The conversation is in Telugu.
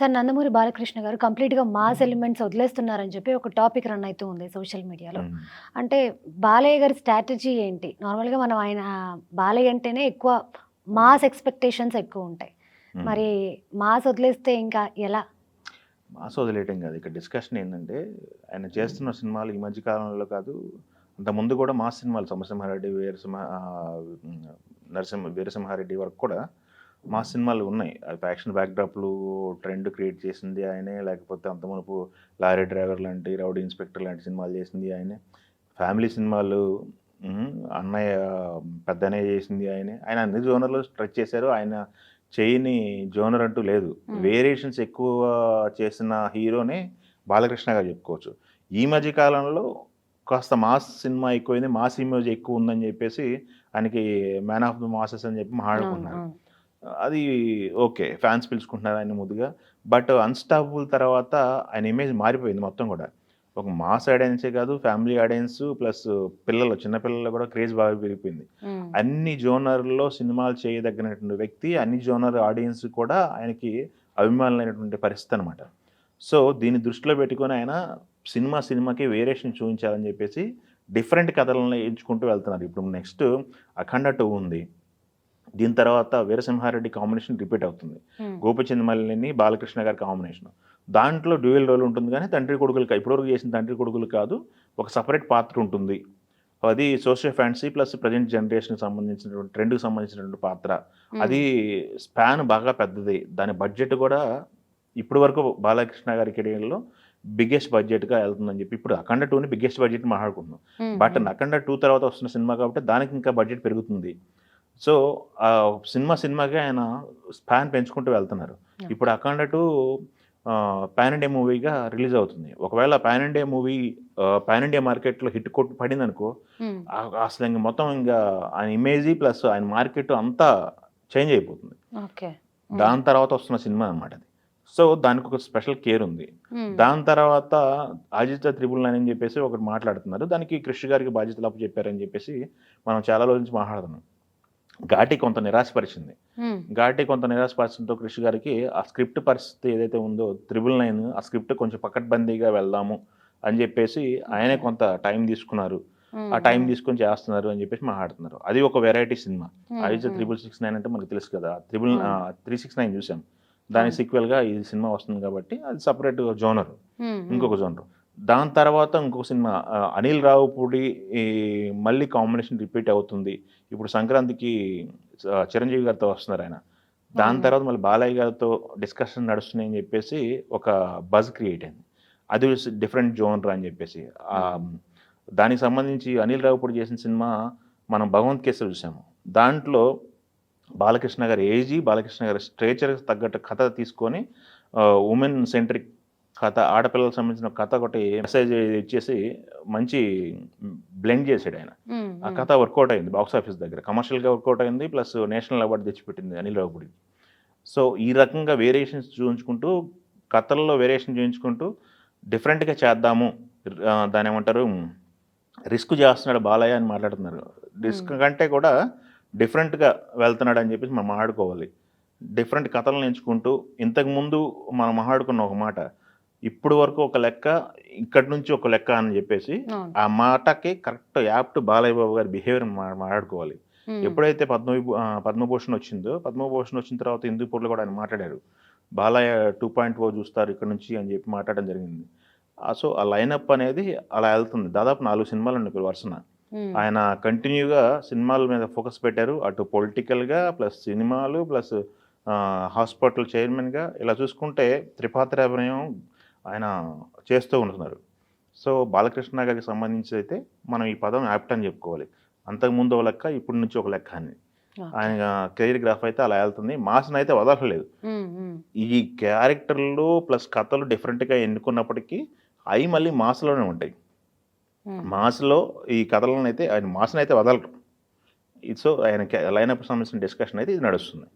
సార్ నందమూరి బాలకృష్ణ గారు కంప్లీట్‌గా మాస్ ఎలిమెంట్స్ వదిలేస్తున్నారని చెప్పి ఒక టాపిక్ రన్ అయితూ ఉంది సోషల్ మీడియాలో. అంటే బాలయ్య గారి స్ట్రాటజీ ఏంటి? నార్మల్‌గా మనం ఆయన బాలయ్య అంటేనే ఎక్కువ మాస్ ఎక్స్‌పెక్టేషన్స్ ఎక్కువుంటాయి. హ్మ్. మరి మాస్ వదిలేస్తే ఇంకా ఎలా? మాస్ వదిలేయటం కాదు. ఇక్కడ డిస్కషన్ ఏంటంటే, ఆయన చేస్తున్న సినిమాలు ఈ మధ్య కాలంలో కాదు, అంతకుముందు కూడా మాస్ సినిమాలు 'సమరసింహారెడ్డి', 'వీరసింహ' 'నరసింహ' 'వీరసింహారెడ్డి' వరకు కూడా మాస్ సినిమాలు ఉన్నాయి. అవి ఫ్యాక్షన్ బ్యాక్‌డ్రాప్‌లు ట్రెండ్ క్రియేట్ చేసింది ఆయనే. లేకపోతే అంతమునుపు 'లారీ డ్రైవర్' లాంటి, 'రౌడీ ఇన్స్‌పెక్టర్' లాంటి సినిమాలు చేసింది ఆయనే. ఫ్యామిలీ సినిమాలు 'అన్నయ్య' పెద్దన్నయ్య చేసింది ఆయనే. ఆయన అన్ని జోనర్‌లో స్ట్రెచ్ చేశారు. ఆయన చేయని జోనర్ అంటూ లేదు. వేరియేషన్స్ ఎక్కువ చేసిన హీరోనే బాలకృష్ణ గారు చెప్పుకోవచ్చు. ఈ మధ్య కాలంలో కాస్త మాస్ సినిమా ఎక్కువైంది. మాస్ ఇమేజ్ ఎక్కువ ఉందని చెప్పేసి ఆయనకి 'మ్యాన్ ఆఫ్ ద మాసెస్' అని చెప్పి అవును. అది ఓకే. ఫ్యాన్స్ పిలుచుకుంటున్నారు ఆయన్ని ముద్దుగా. బట్ 'అన్‌స్టాపబుల్' తర్వాత ఆయన ఇమేజ్ మారిపోయింది మొత్తం కూడా. ఒక మాస్ ఆడియన్సే కాదు, ఫ్యామిలీ ఆడియన్స్ ప్లస్ పిల్లలు, చిన్న పిల్లల్లో కూడా క్రేజ్ బాగా పెరిగిపోయింది. అన్ని జోనర్‌లో సినిమాలు చేయదగినటువంటి వ్యక్తి. అన్ని జోనర్ ఆడియన్స్ కూడా ఆయనకి అభిమానులైనటువంటి పరిస్థితి అనమాట. సో, దీన్ని దృష్టిలో పెట్టుకొని ఆయన సినిమా సినిమాకి వేరియేషన్ చూపించాలని చెప్పేసి డిఫరెంట్ కథలను ఎంచుకుంటూ వెళ్తున్నారు. ఇప్పుడు నెక్స్ట్ 'అఖండ 2' ఉంది. దీని తర్వాత 'వీరసింహారెడ్డి' కాంబినేషన్ రిపీట్ అవుతుంది. హ్మ్. 'గోపిచంద్ మల్లిని' బాలకృష్ణ గారి కాంబినేషన్. దాంట్లో డ్యూయల్ రోల్ ఉంటుంది కానీ తండ్రి కొడుకులు కా ఇప్పటివరకు చేసిన తండ్రి కొడుకులు కాదు. ఒక సెపరేట్ పాత్ర ఉంటుంది. అది సోషియో ఫ్యాంటసీ ప్లస్ ప్రెజెంట్ జనరేషన్‌కి సంబంధించినటువంటి ట్రెండ్‌కి సంబంధించినటువంటి పాత్ర. అది హ్మ్. స్పాన్ బాగా పెద్దది. దాని బడ్జెట్ కూడా ఇప్పటి వరకు బాలకృష్ణ గారి కెరియర్‌లో బిగ్గెస్ట్ బడ్జెట్‌గా వెళ్తుందని చెప్పి ఇప్పుడు 'అఖండ 2'ని బిగ్గెస్ట్ బడ్జెట్ మాట్లాడుకుంటున్నాం. హ్మ్. బట్. 'అఖండ 2' తర్వాత వస్తున్న సినిమా కాబట్టి దానికి ఇంకా బడ్జెట్ పెరుగుతుంది. సో, ఆహ్, సినిమా సినిమాకి ఆయన స్పాన్ పెంచుకుంటూ వెళ్తున్నారు. ఇప్పుడు 'అఖండ 2' ఆహ్, పాన్ ఇండియా మూవీగా రిలీజ్ అవుతుంది. ఒకవేళ pan India movie pan India మార్కెట్‌లో హిట్ కొట్టి హ్మ్. ఆహ్, అసలు ఇంక మొత్తం ఇంగా ఆయన ఇమేజి ప్లస్ ఆయన మార్కెట్ అంతా చేంజ్ అయిపోతుంది. దాని తర్వాత వస్తున్న సినిమా అనమాట అది. సో, దానికి ఒక స్పెషల్ కేర్ ఉంది. దాని తర్వాత 'ఆదిత్య త్రిబుల్ నైన్' అని చెప్పేసి ఒకటి మాట్లాడుతున్నారు. దానికి కృష్ గారికి బాధ్యతలు అప్పచెప్పారని చెప్పేసి మనం చాలా రోజుల నుంచి మాట్లాడుతున్నాం. ఘాటి కొంత నిరాశపరిచింది. ఘాటి కొంత నిరాశపరచడంతో కృష్ గారికి ఆ స్క్రిప్ట్ పరిస్థితి ఏదైతే ఉందో 'త్రిబుల్ నైన్' ఆ స్క్రిప్ట్ కొంచెం పకడ్బందీగా వెళ్దాము అని చెప్పేసి ఆయనే. కొంత టైం తీసుకున్నారు. ఆ టైం. తీసుకొని చేస్తున్నారు అని చెప్పేసి మాట్లాడుతున్నారు. అది ఒక variety cinema. Hmm. Triple six nine' అంటే మనకు తెలుసు కదా! త్రిబుల్ అవును. ఆహ్, 369 చూసాం. దానికి అవును. సీక్వెల్‌గా ఈ సినిమా వస్తుంది కాబట్టి అది సెపరేట్ జోనర్. ఇంకొక జోనర్. దాని తర్వాత ఇంకొక సినిమా అనిల్ రావిపూడి మళ్ళీ కాంబినేషన్ రిపీట్ అవుతుంది. ఇప్పుడు సంక్రాంతికి చిరంజీవి గారితో వస్తున్నారాయన. దాని అవును. తర్వాత మళ్ళీ బాలయ్య గారితో డిస్కషన్ నడుస్తున్నాయని చెప్పేసి ఒక బజ్ క్రియేట్ అయింది. అది డిఫరెంట్ జోనర్ అని చెప్పేసి. దానికి సంబంధించి అనిల్ రావిపూడి చేసిన సినిమా మనం 'భగవంత్ కేసరి' చూసాము. దాంట్లో బాలకృష్ణ గారి ఏజీ, బాలకృష్ణ గారి స్టేచర్‌కి తగ్గట్టు కథ తీసుకొని వుమెన్ సెంట్రిక్ కథ, ఆడపిల్లలకు సంబంధించిన కథ ఒకటి మెసేజ్ ఇచ్చేసి మంచి బ్లెండ్ చేసాడాయన. హ్మ్. ఆ. కథ వర్కౌట్ అయింది బాక్స్ ఆఫీస్ దగ్గర. కమర్షియల్‌గా వర్కౌట్ అయింది. ప్లస్ నేషనల్ అవార్డ్ తెచ్చిపెట్టింది అనిల్ రావిపూడి. సో, ఈ రకంగా వేరియేషన్స్ చూయించుకుంటూ, కథల్లో వేరియేషన్ చూయించుకుంటూ డిఫరెంట్‌గా చేద్దాము. ఆహ్, దాన్నేమంటారు రిస్క్ చేస్తున్నాడు బాలయ్య అని మాట్లాడుతున్నారు. రిస్క్. కంటే కూడా డిఫరెంట్‌గా వెళ్తున్నాడని చెప్పేసి మనం మాట్లాడుకోవాలి. డిఫరెంట్ కథలను ఎంచుకుంటూ ఇంతకుముందు మనం మాట్లాడుకున్న ఒక మాట. ఇప్పుడు వరకు ఒక లెక్క, ఇక్కడి నుంచి ఒక లెక్క అని చెప్పేసి. ఆ మాటకి కరెక్ట్ యాప్ట్ బాలయ్య బాబు గారి బిహేవియర్ మా మాట్లాడుకోవాలి. ఎప్పుడైతే ఆహ్, పద్మభూషణ్ వచ్చిందో, పద్మభూషణ్ వచ్చిన తర్వాత హిందూపూర్‌లో కూడా ఆయన మాట్లాడారు. బాలయ్య 2.0 చూస్తారు ఇక్కడ నుంచి అని చెప్పి మాట్లాడడం జరిగింది. సో, ఆ లైనప్ అనేది అలా ఎళ్తుంది. దాదాపు 4 సినిమాలున్నాయి ఇప్పుడు వరుసన. ఆయన కంటిన్యూగా సినిమాల మీద ఫోకస్ పెట్టారు. అటు పొలిటికల్‌గా ప్లస్ సినిమాలు ప్లస్ హాస్పిటల్ చైర్మన్‌గా ఇలా చూసుకుంటే త్రిపాత్రాభినయం ఆయన చేస్తూ ఉంటున్నారు. సో, బాలకృష్ణ గారికి సంబంధించి అయితే మనం ఈ పదం యాప్ట్ అని చెప్పుకోవాలి. అంతకుముందు ఒక లెక్క, ఇప్పటి నుంచి ఒక లెక్క అని. ఆయన కెరీర్ గ్రాఫ్ అయితే అలా ఎళ్తుంది. మాస్‌నైతే వదలట్లేదు. హ్మ్. హ్మ్. ఈ క్యారెక్టర్‌లు ప్లస్ కథలు డిఫరెంట్‌గా ఎన్నుకున్నప్పటికీ అయి మళ్ళీ మాస్‌లోనే ఉంటాయి. మాస్‌లో ఈ కథలనైతే ఆయన మాస్‌నైతే వదలరు. సో, ఆయన లైనప్ సంబంధించిన డిస్కషన్ అయితే ఇది నడుస్తుంది.